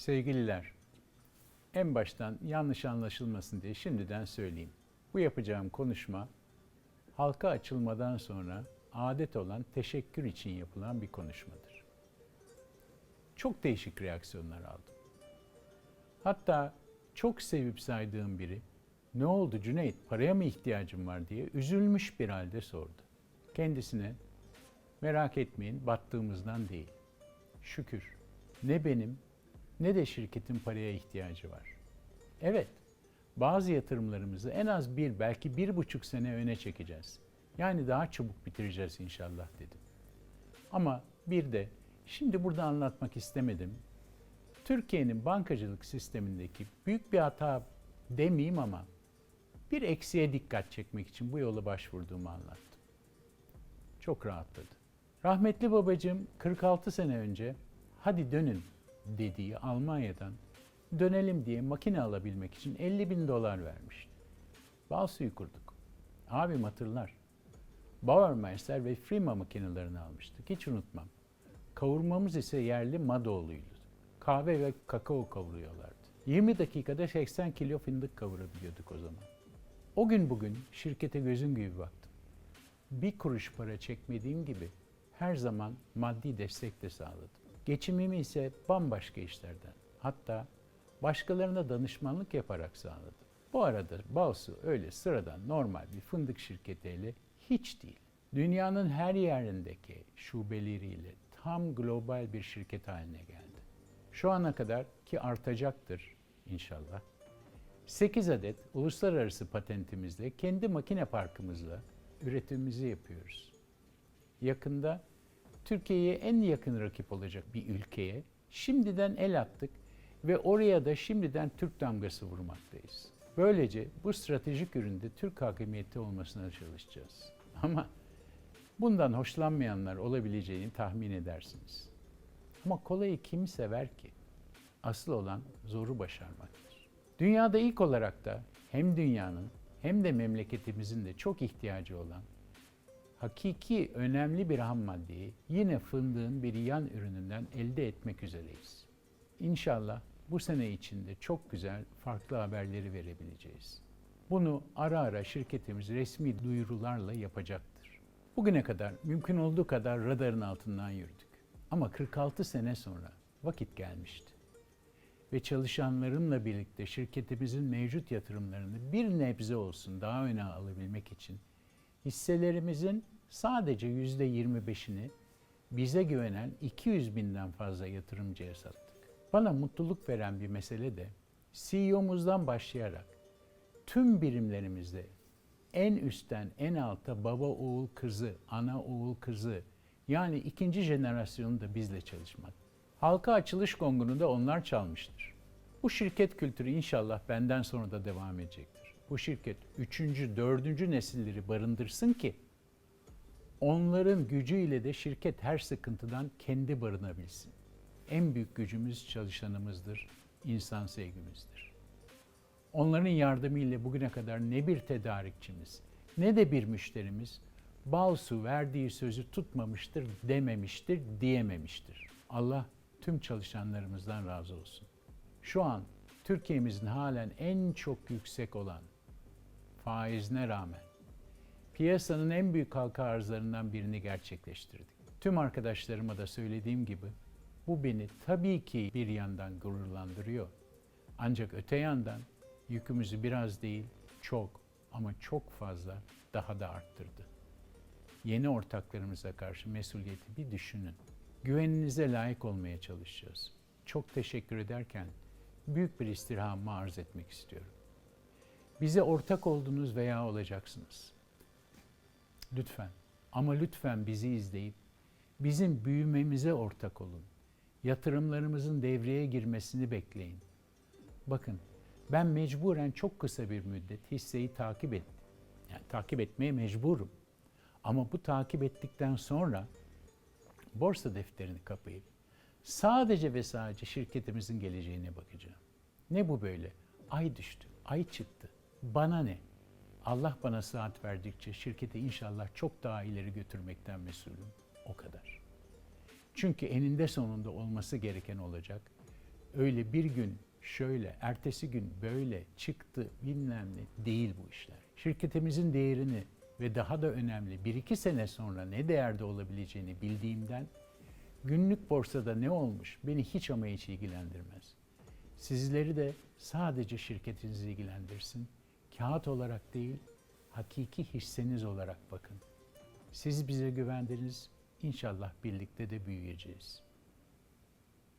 Sevgililer, en baştan yanlış anlaşılmasın diye şimdiden söyleyeyim. Bu yapacağım konuşma halka açılmadan sonra adet olan teşekkür için yapılan bir konuşmadır. Çok değişik reaksiyonlar aldım. Hatta çok sevip saydığım biri ne oldu Cüneyt paraya mı ihtiyacım var diye üzülmüş bir halde sordu. Kendisine merak etmeyin battığımızdan değil. Şükür ne benim ne de şirketin paraya ihtiyacı var. Evet, bazı yatırımlarımızı en az bir belki bir buçuk sene öne çekeceğiz. Yani daha çabuk bitireceğiz inşallah dedim. Ama bir de şimdi burada anlatmak istemedim. Türkiye'nin bankacılık sistemindeki büyük bir hata demeyeyim ama bir eksiğe dikkat çekmek için bu yola başvurduğumu anlattım. Çok rahatladı. Rahmetli babacığım 46 sene önce hadi dönün dediği Almanya'dan dönelim diye makine alabilmek için 50 bin dolar vermişti. Bal suyu kurduk. Abim hatırlar. Bauermeister ve Prima makinelerini almıştık. Hiç unutmam. Kavurmamız ise yerli Madoğlu'ydu. Kahve ve kakao kavuruyorlardı. 20 dakikada 80 kilo fındık kavurabiliyorduk o zaman. O gün bugün şirkete gözüm gibi baktım. Bir kuruş para çekmediğim gibi her zaman maddi destek de sağladım. Geçimimi ise bambaşka işlerden, hatta başkalarına danışmanlık yaparak sağladım. Bu arada Balsu öyle sıradan normal bir fındık şirketiyle hiç değil. Dünyanın her yerindeki şubeleriyle tam global bir şirket haline geldi. Şu ana kadar ki artacaktır inşallah. 8 adet uluslararası patentimizle kendi makine parkımızla üretimimizi yapıyoruz. Yakında Türkiye'ye en yakın rakip olacak bir ülkeye şimdiden el attık ve oraya da şimdiden Türk damgası vurmaktayız. Böylece bu stratejik üründe Türk hakimiyeti olmasına çalışacağız. Ama bundan hoşlanmayanlar olabileceğini tahmin edersiniz. Ama kolayı kim sever ki? Asıl olan zoru başarmaktır. Dünyada ilk olarak da hem dünyanın hem de memleketimizin de çok ihtiyacı olan hakiki önemli bir ham maddeyi yine fındığın bir yan ürününden elde etmek üzereyiz. İnşallah bu sene içinde çok güzel farklı haberleri verebileceğiz. Bunu ara ara şirketimiz resmi duyurularla yapacaktır. Bugüne kadar mümkün olduğu kadar radarın altından yürüdük. Ama 46 sene sonra vakit gelmişti. Ve çalışanlarımla birlikte şirketimizin mevcut yatırımlarını bir nebze olsun daha öne alabilmek için hisselerimizin sadece yüzde 25'ini bize güvenen 200 binden fazla yatırımcıya sattık. Bana mutluluk veren bir mesele de CEO'muzdan başlayarak tüm birimlerimizde en üstten en alta baba oğul kızı, ana oğul kızı yani ikinci jenerasyonu da bizle çalışmak. Halka açılış gongunu da onlar çalmıştır. Bu şirket kültürü inşallah benden sonra da devam edecektir. Bu şirket üçüncü, dördüncü nesilleri barındırsın ki onların gücüyle de şirket her sıkıntıdan kendi barınabilsin. En büyük gücümüz çalışanımızdır, insan sevgimizdir. Onların yardımıyla bugüne kadar ne bir tedarikçimiz ne de bir müşterimiz bal su verdiği sözü tutmamıştır, dememiştir, diyememiştir. Allah tüm çalışanlarımızdan razı olsun. Şu an Türkiye'mizin halen en çok yüksek olan faizine rağmen piyasanın en büyük halka arzlarından birini gerçekleştirdik. Tüm arkadaşlarıma da söylediğim gibi bu beni tabii ki bir yandan gururlandırıyor. Ancak öte yandan yükümüzü biraz değil, çok ama çok fazla daha da arttırdı. Yeni ortaklarımıza karşı mesuliyeti bir düşünün. Güveninize layık olmaya çalışacağız. Çok teşekkür ederken büyük bir istirhamımı arz etmek istiyorum. Bize ortak oldunuz veya olacaksınız. Lütfen ama lütfen bizi izleyip bizim büyümemize ortak olun. Yatırımlarımızın devreye girmesini bekleyin. Bakın ben mecburen çok kısa bir müddet hisseyi takip ettim. Yani takip etmeye mecburum. Ama bu takip ettikten sonra borsa defterini kapayıp sadece ve sadece şirketimizin geleceğine bakacağım. Ne bu böyle? Ay düştü, ay çıktı. Bana ne? Allah bana saat verdikçe şirketi inşallah çok daha ileri götürmekten mesulüm. O kadar. Çünkü eninde sonunda olması gereken olacak. öyle bir gün şöyle, ertesi gün böyle çıktı bilmem ne değil bu işler. Şirketimizin değerini ve daha da önemli bir iki sene sonra ne değerde olabileceğini bildiğimden günlük borsada ne olmuş beni hiç ama hiç ilgilendirmez. Sizleri de sadece şirketinizi ilgilendirsin. Kağıt olarak değil, hakiki hisseniz olarak bakın. Siz bize güvendiniz, İnşallah birlikte de büyüyeceğiz.